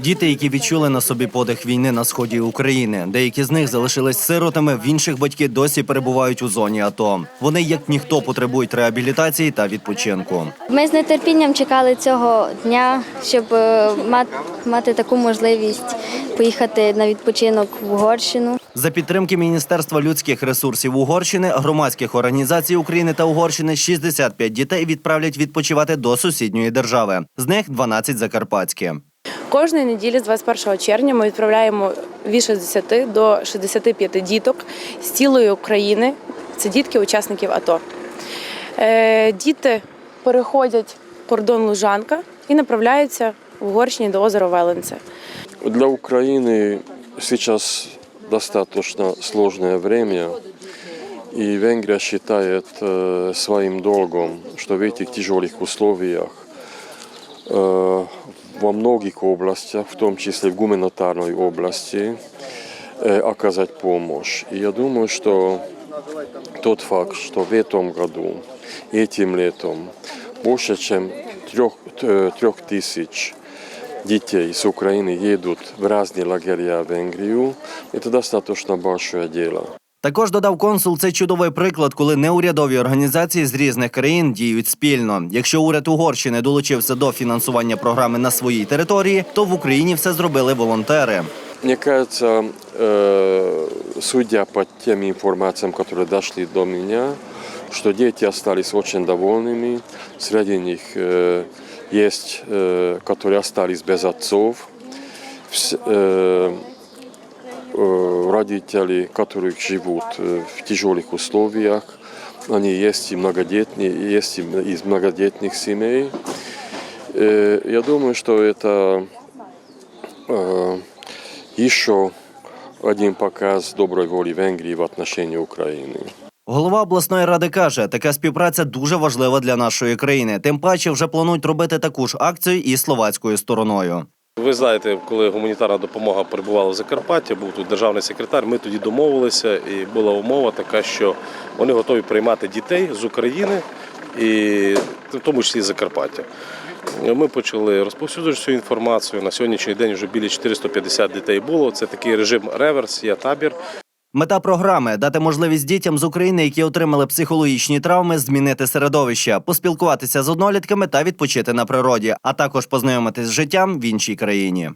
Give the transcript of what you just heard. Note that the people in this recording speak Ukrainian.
Діти, які відчули на собі подих війни на сході України. Деякі з них залишились сиротами, в інших батьки досі перебувають у зоні АТО. Вони, як ніхто, потребують реабілітації та відпочинку. Ми з нетерпінням чекали цього дня, щоб е, мати таку можливість поїхати на відпочинок в Угорщину. За підтримки Міністерства людських ресурсів Угорщини, громадських організацій України та Угорщини 65 дітей відправлять відпочивати до сусідньої держави. З них 12 закарпатські. Кожної неділі з 21 червня ми відправляємо від 60 до 65 діток з цілої України. Це дітки учасників АТО. Е, Діти переходять кордон Лужанка і направляються в Угорщині до озера Веленце. Для Украины сейчас достаточно сложное время, и Венгрия считает э, своим долгом, что в этих тяжелых условиях э, во многих областях, в том числе в гуманитарной области, э, оказать помощь. И я думаю, что тот факт, что в этом году, этим летом, больше чем трех, э, трех тысяч детей с Украины едут в разные лагеря в Венгрию, это достаточно большое дело. Також додав консул, це чудовий приклад, коли неурядові організації з різних країн діють спільно. Якщо уряд Угорщини долучився до фінансування програми на своїй території, то в Україні все зробили волонтери. Мне кажется, э, судя по тем информациям, которые дошли до меня, что дети остались очень довольными. Среди них э, есть, э, которые остались без отцов. Вс- э, э, родители, которых живут э, в тяжелых условиях. Они есть и многодетные, есть и из многодетных семей. Э, Я думаю, что это э, еще один показ доброй воли Венгрии в отношении Украины. Голова обласної ради каже, така співпраця дуже важлива для нашої країни. Тим паче вже планують робити таку ж акцію і словацькою стороною. Ви знаєте, коли гуманітарна допомога перебувала в Закарпатті, був тут державний секретар. Ми тоді домовилися, і була умова така, що вони готові приймати дітей з України і в тому числі з Закарпаття. Ми почали розповсюджувати цю інформацію. На сьогоднішній день вже біля 450 дітей було. Це такий режим реверс, є табір. Мета програми дати можливість дітям з України, які отримали психологічні травми, змінити середовище, поспілкуватися з однолітками та відпочити на природі, а також познайомитись з життям в іншій країні.